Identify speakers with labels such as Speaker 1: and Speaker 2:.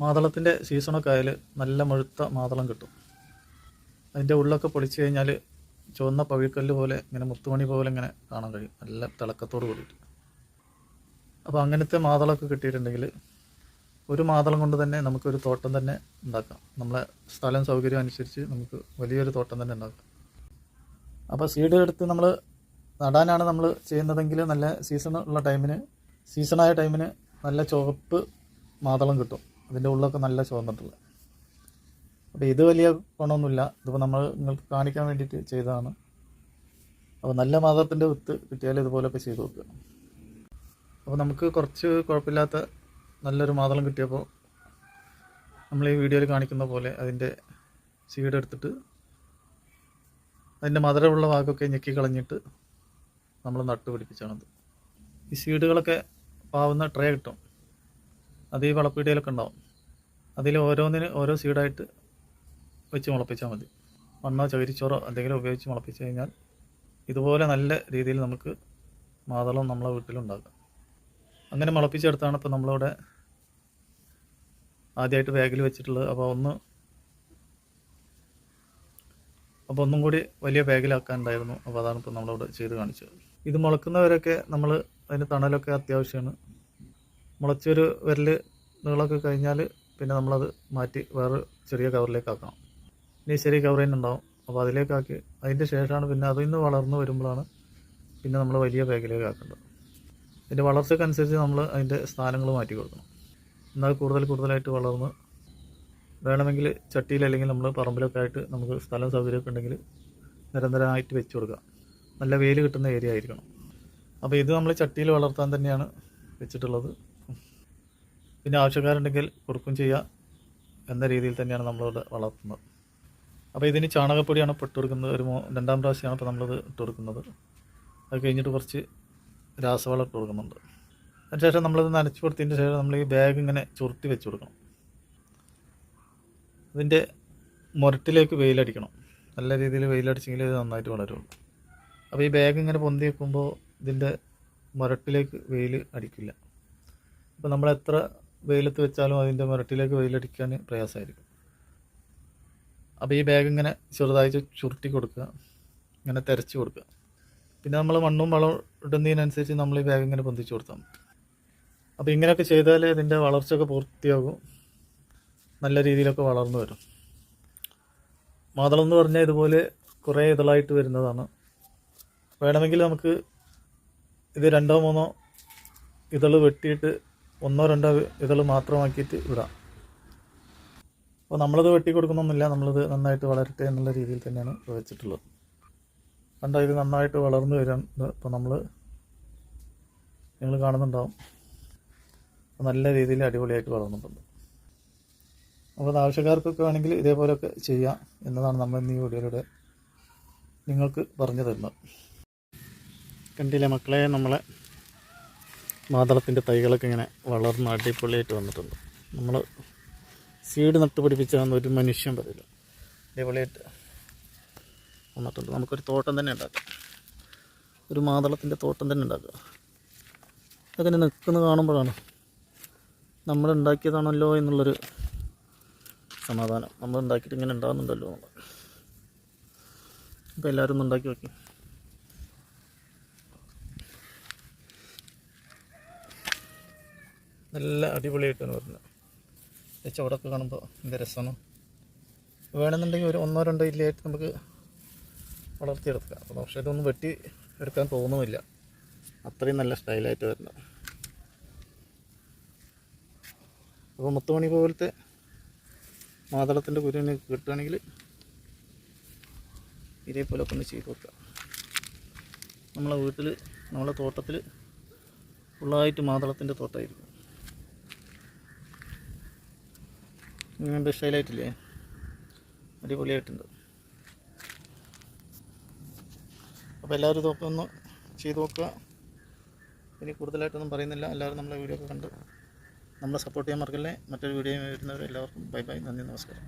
Speaker 1: മാതളത്തിന്റെ സീസണൊക്കെ ആയാൽ നല്ല മുഴുത്ത മാതളം കിട്ടും. അതിന്റെ ഉള്ളൊക്കെ പൊളിച്ച് കഴിഞ്ഞാൽ ചുവന്ന പവിക്കല്ല് പോലെ ഇങ്ങനെ മുത്തുമണി പോലെ ഇങ്ങനെ കാണാൻ കഴിയും. നല്ല തിളക്കത്തോട് കൂടിയിട്ട്. അപ്പോൾ അങ്ങനത്തെ മാതളമൊക്കെ കിട്ടിയിട്ടുണ്ടെങ്കിൽ ഒരു മാതളം കൊണ്ട് തന്നെ നമുക്കൊരു തോട്ടം തന്നെ ഉണ്ടാക്കാം. നമ്മളെ സ്ഥലം സൗകര്യം അനുസരിച്ച് നമുക്ക് വലിയൊരു തോട്ടം തന്നെ ഉണ്ടാക്കാം. അപ്പോൾ സീഡ് എടുത്ത് നമ്മൾ നടാനാണ് നമ്മൾ ചെയ്യുന്നതെങ്കിൽ നല്ല സീസൺ ഉള്ള ടൈമിന് സീസണായ ടൈമിന് നല്ല ചുവപ്പ് മാതളം കിട്ടും. അതിന്റെ ഉള്ളൊക്കെ നല്ല ചുവന്നിട്ടുള്ളത് അപ്പോൾ ഇത് വലിയ ഗുണമൊന്നുമില്ല. ഇതിപ്പോൾ നമ്മൾ നിങ്ങൾക്ക് കാണിക്കാൻ വേണ്ടിയിട്ട് ചെയ്തതാണ്. അപ്പോൾ നല്ല മാതത്തിന്റെ വിത്ത് കിട്ടിയാൽ ഇതുപോലെയൊക്കെ ചെയ്തു നോക്കുക. അപ്പോൾ നമുക്ക് കുറച്ച് കുഴപ്പമില്ലാത്ത നല്ലൊരു മാതളം കിട്ടിയപ്പോൾ നമ്മൾ ഈ വീഡിയോയിൽ കാണിക്കുന്ന പോലെ അതിന്റെ സീഡ് എടുത്തിട്ട് അതിന്റെ മധുരമുള്ള ഭാഗമൊക്കെ ഞെക്കി കളഞ്ഞിട്ട് നമ്മൾ നട്ടുപിടിപ്പിച്ചാണത്. ഈ സീഡുകളൊക്കെ പാവുന്ന ട്രേ കിട്ടും. അത് ഈ വളപ്പീടികയിലൊക്കെ ഉണ്ടാവും. അതിൽ ഓരോന്നിന് ഓരോ സീഡായിട്ട് വെച്ച് മുളപ്പിച്ചാൽ മതി. മണ്ണോ ചകിരിച്ചോറോ എന്തെങ്കിലും ഉപയോഗിച്ച് മുളപ്പിച്ച് കഴിഞ്ഞാൽ ഇതുപോലെ നല്ല രീതിയിൽ നമുക്ക് മാതളം നമ്മളെ വീട്ടിലുണ്ടാക്കാം. അങ്ങനെ മുളപ്പിച്ചെടുത്താണ് ഇപ്പോൾ നമ്മളിവിടെ ആദ്യമായിട്ട് ബാഗിൽ വെച്ചിട്ടുള്ളത്. അപ്പോൾ ഒന്ന് അപ്പോൾ ഒന്നും കൂടി വലിയ ബാഗിലാക്കാനുണ്ടായിരുന്നു. അപ്പോൾ അതാണ് ഇപ്പോൾ നമ്മളിവിടെ ചെയ്ത് കാണിച്ചത്. ഇത് മുളക്കുന്നവരൊക്കെ നമ്മൾ അതിന് തണലൊക്കെ അത്യാവശ്യമാണ്. മുളച്ചൊരു വിരൽ നീളമൊക്കെ കഴിഞ്ഞാൽ പിന്നെ നമ്മളത് മാറ്റി വേറെ ചെറിയ കവറിലേക്ക് ആക്കണം ഇനി ചെറിയ കവർ തന്നെ ഉണ്ടാവും അപ്പോൾ അതിലേക്കാക്കി അതിന്റെ ശേഷമാണ് പിന്നെ അതിൽ നിന്ന് വളർന്ന് വരുമ്പോഴാണ് പിന്നെ നമ്മൾ വലിയ ബാഗിലേക്ക് ആക്കേണ്ടത്. അതിന്റെ വളർച്ചക്കനുസരിച്ച് നമ്മൾ അതിന്റെ സ്ഥാനങ്ങൾ മാറ്റി കൊടുക്കണം. എന്നാൽ കൂടുതൽ കൂടുതലായിട്ട് വളർന്ന് വേണമെങ്കിൽ ചട്ടിയിൽ അല്ലെങ്കിൽ നമ്മൾ പറമ്പിലൊക്കെ ആയിട്ട് നമുക്ക് സ്ഥലം സൗകര്യമൊക്കെ ഉണ്ടെങ്കിൽ നിരന്തരമായിട്ട് വെച്ച് കൊടുക്കുക നല്ല വെയിൽ കിട്ടുന്ന ഏരിയ ആയിരിക്കണം. അപ്പോൾ ഇത് നമ്മൾ ചട്ടിയിൽ വളർത്താൻ തന്നെയാണ് വെച്ചിട്ടുള്ളത്. പിന്നെ ആവശ്യക്കാരുണ്ടെങ്കിൽ കൊടുക്കും ചെയ്യുക എന്ന രീതിയിൽ തന്നെയാണ് നമ്മളിവിടെ വളർത്തുന്നത്. അപ്പോൾ ഇതിന് ചാണകപ്പൊടിയാണ് ഇട്ട് കൊടുക്കുന്നത്. ഒരു രണ്ടാം പ്രാവശ്യമാണ് ഇപ്പോൾ നമ്മളിത് ഇട്ട് കൊടുക്കുന്നത്. അത് കഴിഞ്ഞിട്ട് കുറച്ച് രാസവളം ഇട്ട് കൊടുക്കുന്നുണ്ട്. അതിനുശേഷം നമ്മളിത് നനച്ച് കൊടുത്തതിന് ശേഷം നമ്മൾ ഈ ബാഗ് ഇങ്ങനെ ചുരുട്ടി വെച്ച് കൊടുക്കണം. ഇതിന്റെ മുരട്ടിലേക്ക് വെയിലടിക്കണം. നല്ല രീതിയിൽ വെയിലടിച്ചെങ്കിൽ ഇത് നന്നായിട്ട് വളരുള്ളൂ. അപ്പോൾ ഈ ബാഗ് ഇങ്ങനെ പൊന്തി വെക്കുമ്പോൾ ഇതിന്റെ മുരട്ടിലേക്ക് വെയിൽ അടിക്കില്ല. അപ്പോൾ നമ്മൾ എത്ര വെയിലത്ത് വെച്ചാലും അതിന്റെ മുരട്ടിലേക്ക് വെയിലടിക്കാൻ പ്രയാസമായിരിക്കും. അപ്പോൾ ഈ ബാഗ് ഇങ്ങനെ ചെറുതായിട്ട് ചുരുട്ടി കൊടുക്കുക. ഇങ്ങനെ തിരച്ചു കൊടുക്കുക. പിന്നെ നമ്മൾ മണ്ണും വളം ഇടുന്നതിനനുസരിച്ച് നമ്മൾ ഈ ബാഗ് ഇങ്ങനെ പൊന്തിച്ച് കൊടുത്താൽ മതി. അപ്പോൾ ഇങ്ങനെയൊക്കെ ചെയ്താൽ ഇതിന്റെ വളർച്ചയൊക്കെ പൂർത്തിയാകും. നല്ല രീതിയിലൊക്കെ വളർന്നു വരും. മാതളം എന്ന് പറഞ്ഞാൽ ഇതുപോലെ കുറേ ഇതളായിട്ട് വരുന്നതാണ്. വേണമെങ്കിൽ നമുക്ക് ഇത് രണ്ടോ മൂന്നോ ഇതൾ വെട്ടിയിട്ട് ഒന്നോ രണ്ടോ ഇതൾ മാത്രമാക്കിയിട്ട് വിടാം. അപ്പോൾ നമ്മളത് വെട്ടി കൊടുക്കുന്നൊന്നുമില്ല നമ്മളിത് നന്നായിട്ട് വളരട്ടെ എന്നുള്ള രീതിയിൽ തന്നെയാണ് വെച്ചിട്ടുള്ളത്. കണ്ടോ ഇത് നന്നായിട്ട് വളർന്നു വരാൻ ഇപ്പോൾ നമ്മൾ നിങ്ങൾ കാണുന്നുണ്ടാവും. നല്ല രീതിയിൽ അടിപൊളിയായിട്ട് വളർന്നിട്ടുണ്ട്. അപ്പോൾ അത് ആവശ്യക്കാർക്കൊക്കെ വേണമെങ്കിൽ ഇതേപോലെയൊക്കെ ചെയ്യാം എന്നതാണ് നമ്മൾ ഇന്ന് ഈ വീഡിയോയിലൂടെ നിങ്ങൾക്ക് പറഞ്ഞു തരുന്നത്. കണ്ടില്ലേ മക്കളെ നമ്മളെ മാതളത്തിന്റെ തൈകളൊക്കെ ഇങ്ങനെ വളർന്ന് അടിപൊളിയായിട്ട് വന്നിട്ടുണ്ട്. നമ്മൾ സീഡ് നട്ട് പിടിപ്പിച്ചാന്ന് ഒരു മനുഷ്യൻ പറയില്ല. അടിപൊളിയായിട്ട് വന്നിട്ടുണ്ട്. നമുക്കൊരു തോട്ടം തന്നെ ഉണ്ടാക്കാം. ഒരു മാതളത്തിന്റെ തോട്ടം തന്നെ ഉണ്ടാക്കുക അതങ്ങനെ നിൽക്കുന്നത് കാണുമ്പോഴാണ് നമ്മൾ ഉണ്ടാക്കിയതാണല്ലോ എന്നുള്ളൊരു സമാധാനം. നമ്മൾ ഉണ്ടാക്കിയിട്ട് ഇങ്ങനെ ഉണ്ടാകുന്നുണ്ടല്ലോ അപ്പോൾ എല്ലാവരും ഒന്ന് ഉണ്ടാക്കി നോക്കി. നല്ല അടിപൊളിയായിട്ടാണ് വരുന്നത്. ചുവടൊക്കെ കാണുമ്പോൾ എന്ത് രസമാണ്. വേണമെന്നുണ്ടെങ്കിൽ ഒരു ഒന്നോ രണ്ടോ ഇല്ലയായിട്ട് നമുക്ക് വളർത്തിയെടുക്കാം. അപ്പോൾ പക്ഷേ ഇതൊന്നും വെട്ടി എടുക്കാൻ തോന്നുന്നില്ല. അത്രയും നല്ല സ്റ്റൈലായിട്ട് വരുന്നത്. അപ്പോൾ മുത്തുമണി പോലത്തെ മാതളത്തിന്റെ കുരുവിന് കിട്ടുകയാണെങ്കിൽ ഇതേപോലൊക്കെ ഒന്ന് ചെയ്ത് കൊടുക്കുക നമ്മളെ വീട്ടിൽ നമ്മളെ തോട്ടത്തിൽ ഫുള്ളായിട്ട് മാതളത്തിന്റെ തോട്ടമായിരിക്കും ഇങ്ങനത്തെ സ്റ്റൈലായിട്ടില്ലേ അടിപൊളിയായിട്ടുണ്ട്. അപ്പോൾ എല്ലാവരും ഇതൊക്കെ ഒന്ന് ചെയ്ത് നോക്കുക. ഇനി കൂടുതലായിട്ടൊന്നും പറയുന്നില്ല. എല്ലാവരും നമ്മളെ വീഡിയോ ഒക്കെ കണ്ട് നമ്മളെ സപ്പോർട്ട് ചെയ്യാൻ മറക്കല്ലേ. മറ്റൊരു വീഡിയോ വരുന്നവരെ എല്ലാവർക്കും ബൈ ബൈ നന്ദി നമസ്കാരം.